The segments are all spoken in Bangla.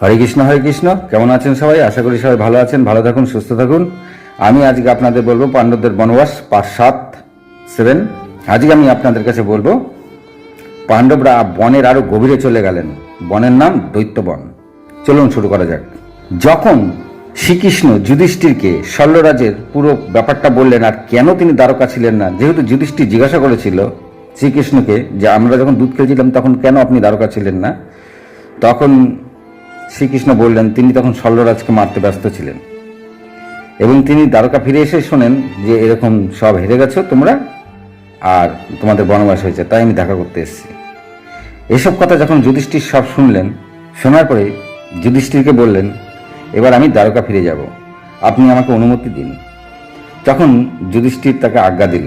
হরে কৃষ্ণ হরে কৃষ্ণ। কেমন আছেন সবাই? আশা করি সবাই ভালো আছেন, ভালো থাকুন, সুস্থ থাকুন। আমি আজকে আপনাদের বলব পাণ্ডবদের বনবাস, পাঁচ, সাত, সেভেন। আজকে আমি আপনাদের কাছে বলব, পাণ্ডবরা বনের আরও গভীরে চলে গেলেন। বনের নাম দৈত্য বন চলুন শুরু করা যাক। যখন শ্রীকৃষ্ণ যুধিষ্ঠিরকে শল্যরাজের পুরো ব্যাপারটা বললেন, আর কেন তিনি দ্বারকা ছিলেন না, যেহেতু যুধিষ্ঠির জিজ্ঞাসা করেছিল শ্রীকৃষ্ণকে যে আমরা যখন দুধ খেয়েছিলাম তখন কেন আপনি দ্বারকা ছিলেন না? তখন শ্রীকৃষ্ণ বললেন, তিনি তখন শল্যরাজকে মারতে ব্যস্ত ছিলেন। এবং তিনি দ্বারকা ফিরে এসে শোনেন যে এরকম সব হেরে গেছো তোমরা আর তোমাদের বনবাস হয়েছে, তাই আমি দেখা করতে এসেছি। এসব কথা যখন যুধিষ্ঠির সব শুনলেন, শোনার পরে যুধিষ্ঠিরকে বললেন, এবার আমি দ্বারকা ফিরে যাব, আপনি আমাকে অনুমতি দিন। তখন যুধিষ্ঠির তাকে আজ্ঞা দিল,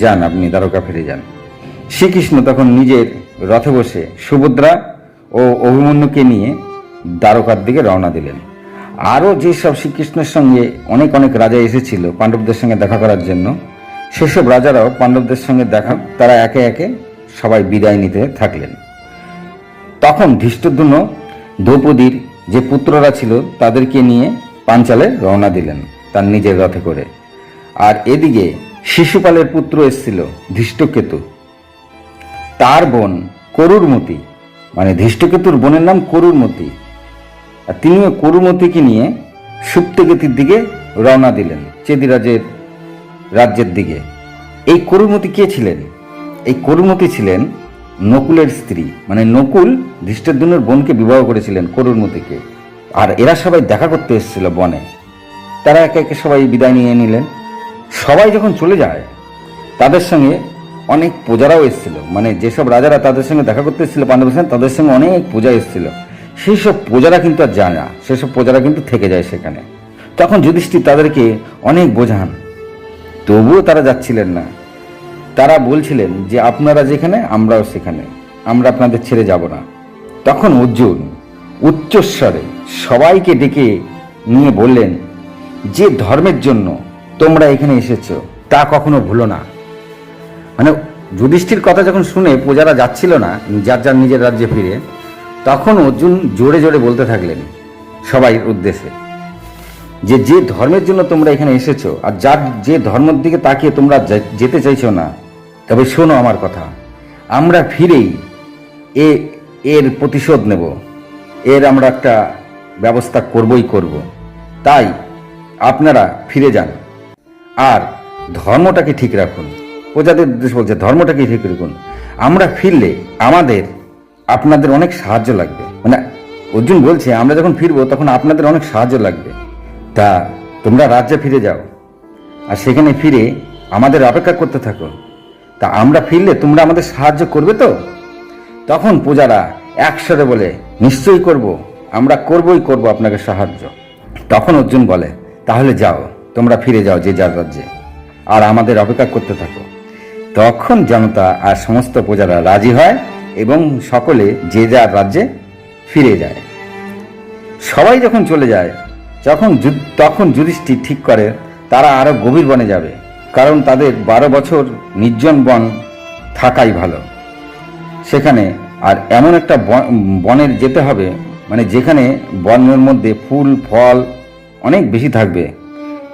যান, আপনি দ্বারকা ফিরে যান। শ্রীকৃষ্ণ তখন নিজের রথে বসে সুভদ্রা ও অভিমন্যুকে নিয়ে দ্বারকার দিকে রওনা দিলেন। আরও যেসব শ্রীকৃষ্ণের সঙ্গে অনেক অনেক রাজা এসেছিল পাণ্ডবদের সঙ্গে দেখা করার জন্য, সেসব রাজারাও পাণ্ডবদের সঙ্গে দেখা, তারা একে একে সবাই বিদায় নিতে থাকলেন। তখন ধৃষ্টদ্যুম্ন দ্রৌপদীর যে পুত্ররা ছিল তাদেরকে নিয়ে পাঞ্চালে রওনা দিলেন তার নিজের রথে করে। আর এদিকে শিশুপালের পুত্র এসেছিল ধৃষ্টকেতু। তার বোন করুরমতি মানে ধৃষ্টকেতুর বোনের নাম করুরমতি। আর তিনিও করুমতিকে নিয়ে সুপ্তগতির দিকে রওনা দিলেন, চেদিরাজের রাজ্যের দিকে। এই করুমতি কে ছিলেন? এই করুমতি ছিলেন নকুলের স্ত্রী। মানে নকুল ধৃষ্টদ্যুনের বোনকে বিবাহ করেছিলেন করুরমতিকে আর এরা সবাই দেখা করতে এসেছিল বনে। তারা একে একে সবাই বিদায় নিয়ে নিলেন। সবাই যখন চলে যায়, তাদের সঙ্গে অনেক পূজারাও এসেছিল। মানে যেসব রাজারা তাদের সঙ্গে দেখা করতে এসেছিল, পাণ্ডবের সঙ্গে, তাদের সঙ্গে অনেক পূজা এসেছিল। সেই সব প্রজারা কিন্তু আর যায় না সেসব প্রজারা কিন্তু থেকে যায় সেখানে। তখন যুধিষ্ঠির তাদেরকে অনেক বোঝান, তবুও তারা যাচ্ছিলেন না। তারা বলছিলেন যে, আপনারা যেখানে, আমরাও সেখানে, আমরা আপনাদের ছেড়ে যাব না। তখন অর্জুন উচ্চস্বরে সবাইকে ডেকে নিয়ে বললেন, যে ধর্মের জন্য তোমরা এখানে এসেছ, তা কখনো ভুলো না। মানে যুধিষ্ঠির কথা যখন শুনে প্রজারা যাচ্ছিল না, যার যার নিজের রাজ্যে ফিরে তখন অর্জুন জোরে জোরে বলতে থাকলেন, সবাই উদ্দেশ্যে, যে যে ধর্মের জন্য তোমরা এখানে এসেছ আর যার যে ধর্মের দিকে তাকিয়ে তোমরা যেতে চাইছো না, তবে শোনো আমার কথা, আমরা ফিরেই এ, এর প্রতিশোধ নেব, এর আমরা একটা ব্যবস্থা করবই করব। তাই আপনারা ফিরে যান, আর ধর্মটাকে ঠিক রাখুন। প্রজাদের উদ্দেশ্য বলছে, ধর্মটাকে ঠিক রাখুন। আমরা ফিরলে আমাদের আপনাদের অনেক সাহায্য লাগবে। মানে অর্জুন বলছে, আমরা যখন ফিরবো, তখন আপনাদের অনেক সাহায্য লাগবে। তা, তোমরা রাজ্যে ফিরে যাও। আর সেখানে ফিরে আমাদের অপেক্ষা করতে থাকো। তা, আমরা ফিরলে তোমরা আমাদের সাহায্য করবে তো? তখন পূজারা একসাথে বলে, নিশ্চয়ই করব। আমরা করবই করব আপনাকে সাহায্য। তখন অর্জুন বলে, তাহলে যাও, তোমরা ফিরে যাও যে যার রাজ্যে। আর আমাদের অপেক্ষা করতে থাকো। তখন জনতা আর সমস্ত প্রজারা রাজি হয়। এবং সকলে যে যার রাজ্যে ফিরে যায়। সবাই যখন চলে যায়, যখন তখন যুধিষ্ঠি ঠিক করে, তারা আরও গভীর বনে যাবে, কারণ তাদের বারো বছর নির্জন বন থাকাই ভালো। সেখানে আর এমন একটা বন- বনের যেতে হবে মানে যেখানে বনের মধ্যে ফুল, ফল অনেক বেশি থাকবে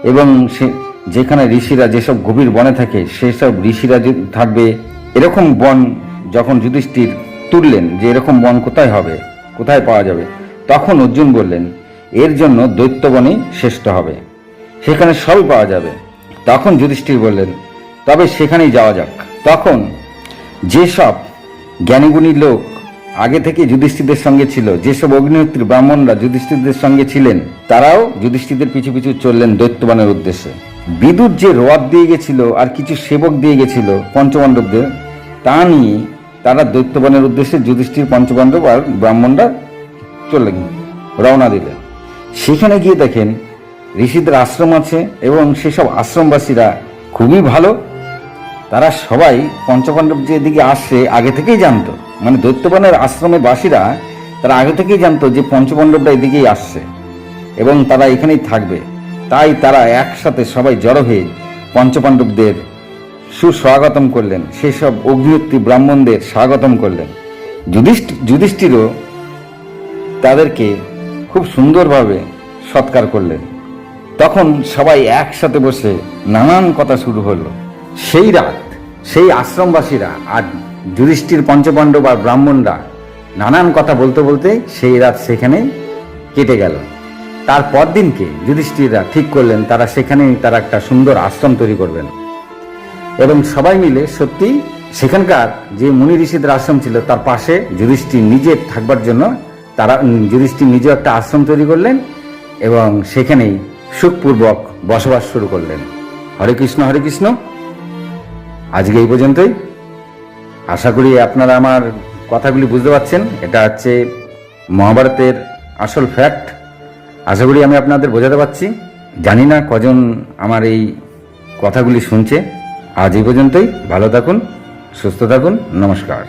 এবং সে, যেখানে ঋষিরা যেসব গভীর বনে থাকে, সেসব ঋষিরা থাকবে, এরকম বন যখন যুধিষ্ঠির তুললেন যে এরকম বন কোথায় হবে, কোথায় পাওয়া যাবে, তখন অর্জুন বললেন, এর জন্য দৈত্যবনই শ্রেষ্ঠ হবে। সেখানে সবই পাওয়া যাবে। তখন যুধিষ্ঠির বললেন, তবে সেখানেই যাওয়া যাক। তখন যেসব জ্ঞানীগুণী লোক আগে থেকে যুধিষ্ঠিরদের সঙ্গে ছিল, যেসব অগ্নিহোত্রী ব্রাহ্মণরা যুধিষ্ঠিরদের সঙ্গে ছিলেন, তারাও যুধিষ্ঠিরদের পিছু পিছু চললেন দৈত্যবানের উদ্দেশ্যে। বিদ্যুৎ যে রথ দিয়ে গেছিল আর কিছু সেবক দিয়ে গেছিল পঞ্চপাণ্ডবদের তা নিয়ে তারা দৈত্যবানের উদ্দেশ্যে যুধিষ্ঠির, পঞ্চপাণ্ডব আর ব্রাহ্মণরা চললেন রওনা দিলেন সেখানে গিয়ে দেখেন ঋষিদের আশ্রম আছে এবং সেসব আশ্রমবাসীরা খুবই ভালো। তারা সবাই পঞ্চপাণ্ডব যে দিকে আসছে, আগে থেকেই জানতো। মানে দৈত্যবনের আশ্রমের বাসীরা তারা আগে থেকেই জানতো যে পঞ্চপাণ্ডবরা এদিকেই আসছে এবং তারা এখানেই থাকবে। তাই তারা একসাথে সবাই জড়ো হয়ে পঞ্চপাণ্ডবদের সুস্বাগতম করলেন। সেসব অগ্নিহোত্রী ব্রাহ্মণদের স্বাগতম করলেন। যুধিষ্ঠ যুধিষ্ঠিরও তাদেরকে খুব সুন্দরভাবে সৎকার করলেন। তখন সবাই একসাথে বসে নানান কথা শুরু হলো। সেই রাত, সেই আশ্রমবাসীরা আর যুধিষ্ঠির পঞ্চপাণ্ডব আর ব্রাহ্মণরা নানান কথা বলতে বলতে সেই রাত সেখানে কেটে গেল। তারপর দিনকে যুধিষ্ঠিররা ঠিক করলেন, তারা সেখানেই তারা একটা সুন্দর আশ্রম তৈরি করবেন। এবং সবাই মিলে সত্যি সেখানকার যে মুনি ঋষিদের আশ্রম ছিল, তার পাশে যুধিষ্ঠির নিজে থাকবার জন্য তারা যুধিষ্ঠির নিজেও একটা আশ্রম তৈরি করলেন এবং সেখানেই সুখপূর্বক বসবাস শুরু করলেন। হরে কৃষ্ণ হরে কৃষ্ণ। আজকে এই পর্যন্তই। আশা করি আপনারা আমার কথাগুলি বুঝতে পারছেন। এটা হচ্ছে মহাভারতের আসল ফ্যাক্ট আশা করি আমি আপনাদের বোঝাতে পারছি। জানি না কজন আমার এই কথাগুলি শুনছে। আজ এই পর্যন্তই। ভালো থাকুন সুস্থ থাকুন নমস্কার।